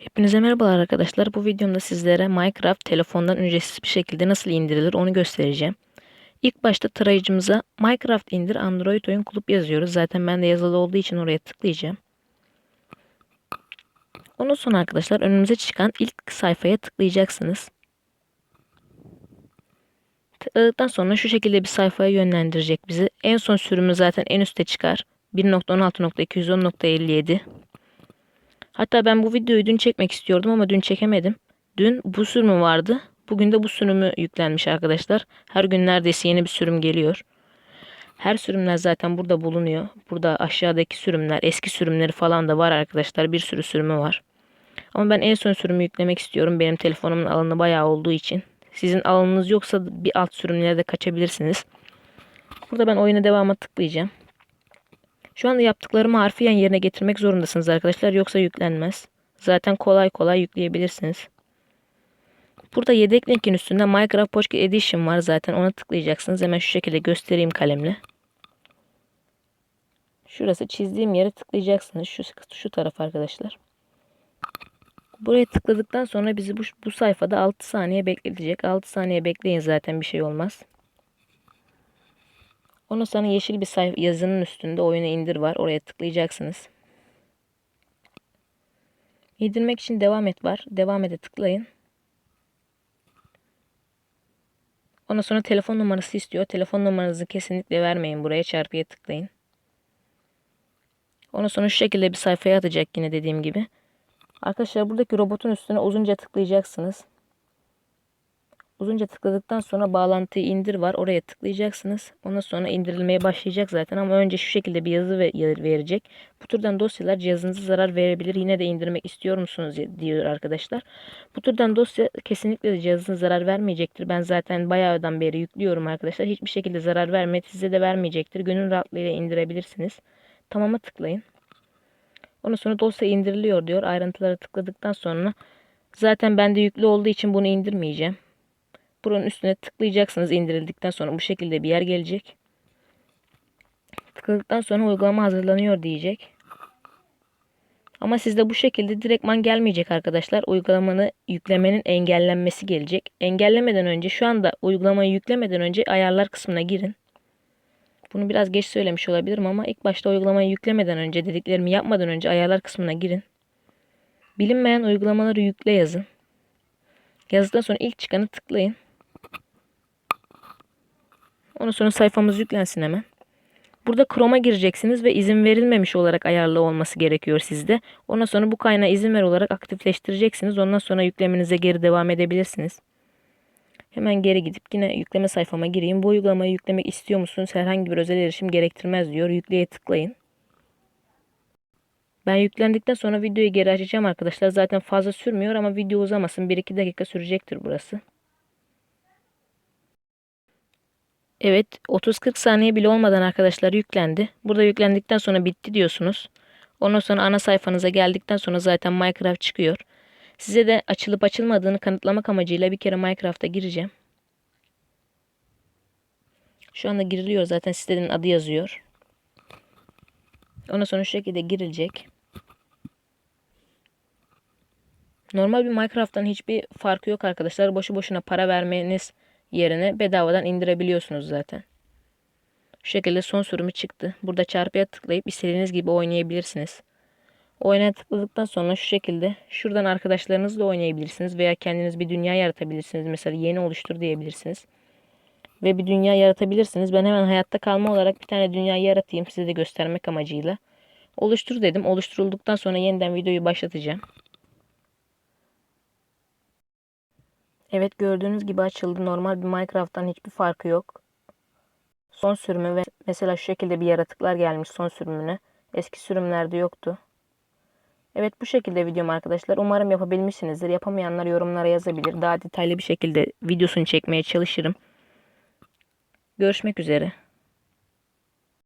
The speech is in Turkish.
Hepinize merhabalar arkadaşlar. Bu videomda sizlere Minecraft telefondan ücretsiz bir şekilde nasıl indirilir onu göstereceğim. İlk başta tarayıcımıza Minecraft indir Android oyun kulüp yazıyoruz. Zaten ben de yazılı olduğu için oraya tıklayacağım. Ondan sonra arkadaşlar önümüze çıkan ilk sayfaya tıklayacaksınız. Tıkladıktan sonra şu şekilde bir sayfaya yönlendirecek bizi. En son sürümü zaten en üstte çıkar. 1.16.210.57 Hatta ben bu videoyu dün çekmek istiyordum ama dün çekemedim. Dün bu sürümü vardı. Bugün de bu sürümü yüklenmiş arkadaşlar. Her gün neredeyse yeni bir sürüm geliyor. Her sürümler zaten burada bulunuyor. Burada aşağıdaki sürümler, eski sürümleri falan da var arkadaşlar. Bir sürü sürümü var. Ama ben en son sürümü yüklemek istiyorum. Benim telefonumun alanı bayağı olduğu için. Sizin alanınız yoksa bir alt sürümlere de kaçabilirsiniz. Burada ben oyuna devama tıklayacağım. Şu anda yaptıklarımı harfiyen yerine getirmek zorundasınız arkadaşlar. Yoksa yüklenmez. Zaten kolay kolay yükleyebilirsiniz. Burada yedek linkin üstünde Minecraft Pocket Edition var zaten. Ona tıklayacaksınız. Hemen şu şekilde göstereyim kalemle. Şurası çizdiğim yere tıklayacaksınız. Şu, şu taraf arkadaşlar. Buraya tıkladıktan sonra bizi bu, bu sayfada 6 saniye bekletecek. 6 saniye bekleyin zaten bir şey olmaz. Onu sonra yeşil bir sayfa yazının üstünde oyunu indir var. Oraya tıklayacaksınız. İndirmek için devam et var. Devam ete tıklayın. Ondan sonra telefon numarası istiyor. Telefon numaranızı kesinlikle vermeyin. Buraya çarpıya tıklayın. Ondan sonra şu şekilde bir sayfaya atacak yine dediğim gibi. Arkadaşlar buradaki robotun üstüne uzunca tıklayacaksınız. Uzunca tıkladıktan sonra bağlantıyı indir var. Oraya tıklayacaksınız. Ondan sonra indirilmeye başlayacak zaten ama önce şu şekilde bir yazı verecek. Bu türden dosyalar cihazınıza zarar verebilir. Yine de indirmek istiyor musunuz diyor arkadaşlar. Bu türden dosya kesinlikle cihazınıza zarar vermeyecektir. Ben zaten bayağıdan beri yüklüyorum arkadaşlar. Hiçbir şekilde zarar vermedi. Size de vermeyecektir. Gönül rahatlığıyla indirebilirsiniz. Tamam'a tıklayın. Ondan sonra dosya indiriliyor diyor. Ayrıntılara tıkladıktan sonra zaten bende yüklü olduğu için bunu indirmeyeceğim. Buranın üstüne tıklayacaksınız indirildikten sonra bu şekilde bir yer gelecek. Tıkladıktan sonra uygulama hazırlanıyor diyecek. Ama sizde bu şekilde direktman gelmeyecek arkadaşlar. Uygulamanı yüklemenin engellenmesi gelecek. Engellemeden önce şu anda uygulamayı yüklemeden önce ayarlar kısmına girin. Bunu biraz geç söylemiş olabilirim ama ilk başta uygulamayı yüklemeden önce dediklerimi yapmadan önce ayarlar kısmına girin. Bilinmeyen uygulamaları yükle yazın. Yazdıktan sonra ilk çıkanı tıklayın. Ondan sonra sayfamız yüklensin hemen. Burada Chrome'a gireceksiniz ve izin verilmemiş olarak ayarlı olması gerekiyor sizde. Ondan sonra bu kaynağı izin ver olarak aktifleştireceksiniz. Ondan sonra yüklemenize geri devam edebilirsiniz. Hemen geri gidip yine yükleme sayfama gireyim. Bu uygulamayı yüklemek istiyor musunuz? Herhangi bir özel erişim gerektirmez diyor. Yükleye tıklayın. Ben yüklendikten sonra videoyu geri açacağım arkadaşlar. Zaten fazla sürmüyor ama video uzamasın. 1-2 dakika sürecektir burası. Evet 30-40 saniye bile olmadan arkadaşlar yüklendi. Burada yüklendikten sonra bitti diyorsunuz. Ondan sonra ana sayfanıza geldikten sonra zaten Minecraft çıkıyor. Size de açılıp açılmadığını kanıtlamak amacıyla bir kere Minecraft'a gireceğim. Şu anda giriliyor zaten sitenin adı yazıyor. Ondan sonra şu şekilde girilecek. Normal bir Minecraft'tan hiçbir farkı yok arkadaşlar. Boşu boşuna para vermeniz yerine bedavadan indirebiliyorsunuz zaten. Şu şekilde son sürümü çıktı. Burada çarpıya tıklayıp istediğiniz gibi oynayabilirsiniz. Oyuna tıkladıktan sonra şu şekilde şuradan arkadaşlarınızla oynayabilirsiniz veya kendiniz bir dünya yaratabilirsiniz. Mesela yeni oluştur diyebilirsiniz. Ve bir dünya yaratabilirsiniz. Ben hemen hayatta kalma olarak bir tane dünya yaratayım size de göstermek amacıyla. Oluştur dedim. Oluşturulduktan sonra yeniden videoyu başlatacağım. Evet gördüğünüz gibi açıldı. Normal bir Minecraft'tan hiçbir farkı yok. Son sürümü ve mesela şu şekilde bir yaratıklar gelmiş son sürümüne. Eski sürümlerde yoktu. Evet bu şekilde videom arkadaşlar. Umarım yapabilmişsinizdir. Yapamayanlar yorumlara yazabilir. Daha detaylı bir şekilde videosunu çekmeye çalışırım. Görüşmek üzere.